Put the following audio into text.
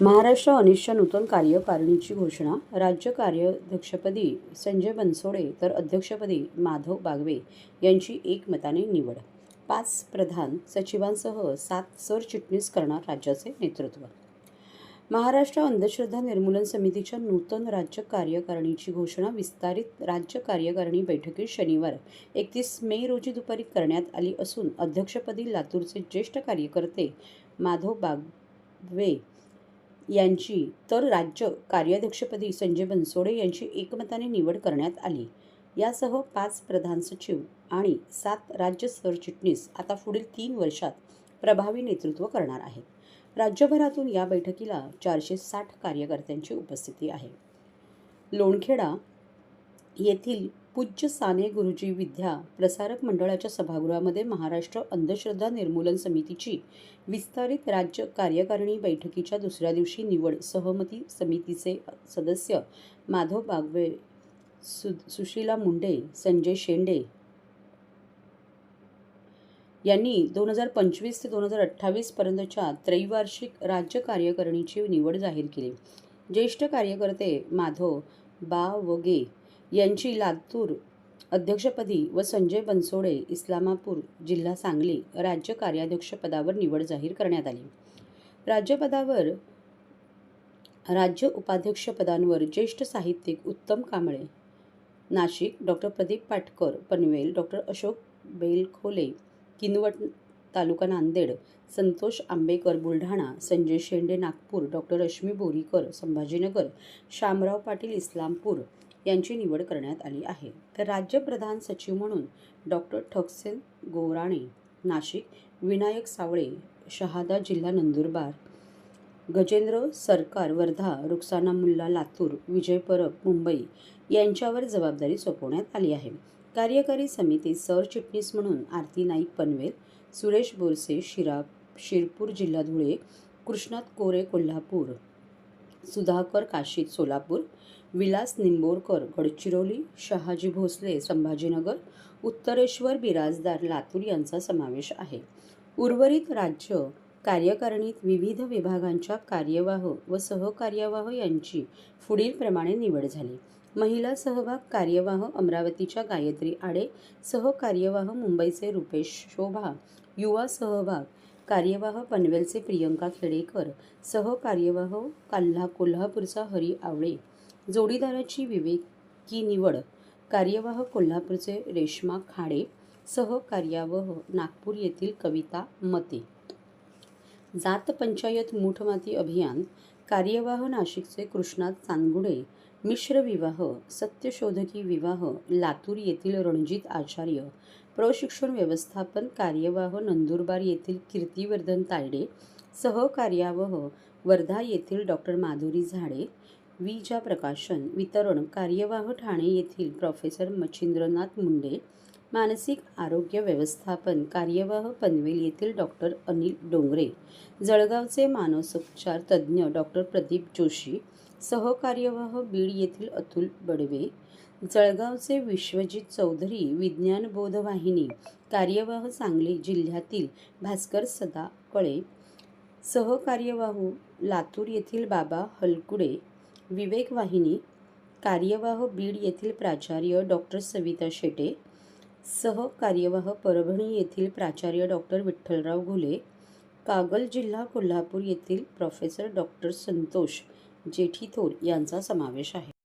महाराष्ट्र अनिष्ट नूतन कार्यकारिणीची घोषणा. राज्य कार्याध्यक्षपदी संजय बनसोडे तर अध्यक्षपदी माधव बागवे यांची एकमताने निवड. पाच प्रधान सचिवांसह सात सरचिटणीस करणार राज्याचे नेतृत्व. महाराष्ट्र अंधश्रद्धा निर्मूलन समितीच्या नूतन राज्य कार्यकारिणीची घोषणा विस्तारित राज्य कार्यकारिणी बैठकीत शनिवार एकतीस मे रोजी दुपारी करण्यात आली असून अध्यक्षपदी लातूरचे ज्येष्ठ कार्यकर्ते माधव बागवे यांची तर राज्य कार्याध्यक्षपदी संजय बनसोडे यांची एकमताने निवड करण्यात आली. यासह पाच प्रधान सचिव आणि सात राज्य सरचिटणीस आता पुढील तीन वर्षात प्रभावी नेतृत्व करणार आहेत. राज्यभरातून या बैठकीला चारशे साठ कार्यकर्त्यांची उपस्थिती आहे. लोणखेडा येथील पूज्य साने गुरुजी विद्या प्रसारक मंडळाच्या सभागृहामध्ये महाराष्ट्र अंधश्रद्धा निर्मूलन समितीची विस्तारित राज्य कार्यकारिणी बैठकीच्या दुसऱ्या दिवशी निवड सहमती समितीचे सदस्य माधव बागवे सु सुशीला मुंडे संजय शेंडे यांनी दोन हजार पंचवीस ते दोन हजार अठ्ठावीस पर्यंतच्या त्रैवार्षिक राज्य कार्यकारिणीची निवड जाहीर केली. ज्येष्ठ कार्यकर्ते माधव बावगे यांची लातूर अध्यक्षपदी व संजय बनसोडे इस्लामापूर जिल्हा सांगली राज्य कार्याध्यक्षपदावर निवड जाहीर करण्यात आली. राज्यपदावर राज्य उपाध्यक्षपदांवर ज्येष्ठ साहित्यिक Uttam Kamble Nashik doctor Pradeep Patkar Panvel doctor Ashok Belkhole Kinwat taluka Nanded Santosh Ambekar Buldhana Sanjay Shende Nagpur doctor Rashmi Borikar Sambhajinagar Shamrao Patil Islampur यांची निवड करण्यात आली आहे. तर राज्य प्रधान सचिव म्हणून डॉक्टर ठकसेन गोराणे नाशिक विनायक सावळे शहादा जिल्हा नंदुरबार गजेंद्र सरकार वर्धा रुक्साना मुल्ला लातूर विजय परब मुंबई यांच्यावर जबाबदारी सोपवण्यात आली आहे. कार्यकारी समिती सरचिटणीस म्हणून आरती नाईक पनवेल सुरेश बोरसे शिरा शिरपूर जिल्हा धुळे कृष्णात कोरे कोल्हापूर सुधाकर काशीद सोलापूर विलास निंबोरकर गडचिरोली शहाजी भोसले संभाजीनगर उत्तरेश्वर बिराजदार लातूर यांचा समावेश आहे. उर्वरित राज्य कार्यकारिणीत विविध विभागांच्या कार्यवाह व सहकार्यवाह यांची पुढीलप्रमाणे निवड झाली. महिला सहभाग कार्यवाह अमरावतीच्या गायत्री आडे सहकार्यवाह मुंबईचे रुपेश शोभा युवा सहभाग कार्यवाह पनवेलचे प्रियंका खेडेकर सहकार्यवाह काल्हा कोल्हापूरचा हरी आवळे. जोडीदाराची विवेकी निवड कार्यवाह कोल्हापूरचे रेश्मा खाडे सहकार्यावह नागपूर येथील कविता मते. जात पंचायत मूठमाती अभियान कार्यवाह नाशिकचे कृष्णात चांदगुडे मिश्र विवाह सत्यशोधकी विवाह लातूर येथील रणजित आचार्य प्रशिक्षण व्यवस्थापन कार्यवाह नंदुरबार येथील कीर्तिवर्धन तायडे सहकार्यावह वर्धा येथील डॉक्टर माधुरी झाडे विजा प्रकाशन वितरण कार्यवाह ठाणे येथील प्रोफेसर मच्छिंद्रनाथ मुंडे मानसिक आरोग्य व्यवस्थापन कार्यवाह पनवेल येथील डॉक्टर अनिल डोंगरे जळगावचे मानसोपचार तज्ज्ञ डॉक्टर प्रदीप जोशी सहकार्यवाह बीड येथील अतुल बडवे जळगावचे विश्वजित चौधरी विज्ञान बोधवाहिनी कार्यवाह सांगली जिल्ह्यातील भास्कर सदा कळे सहकार्यवाहू लातूर येथील बाबा हलकुडे विवेक वाहिनी कार्यवाह बीड येथील प्राचार्य डॉक्टर सविता शेटे सहकार्यवाह परभणी येथील प्राचार्य डॉक्टर विठ्ठलराव घुले कागल जिल्हा कोल्हापूर येथील प्रोफेसर डॉक्टर संतोष जेठी थोर यांचा समावेश आहे.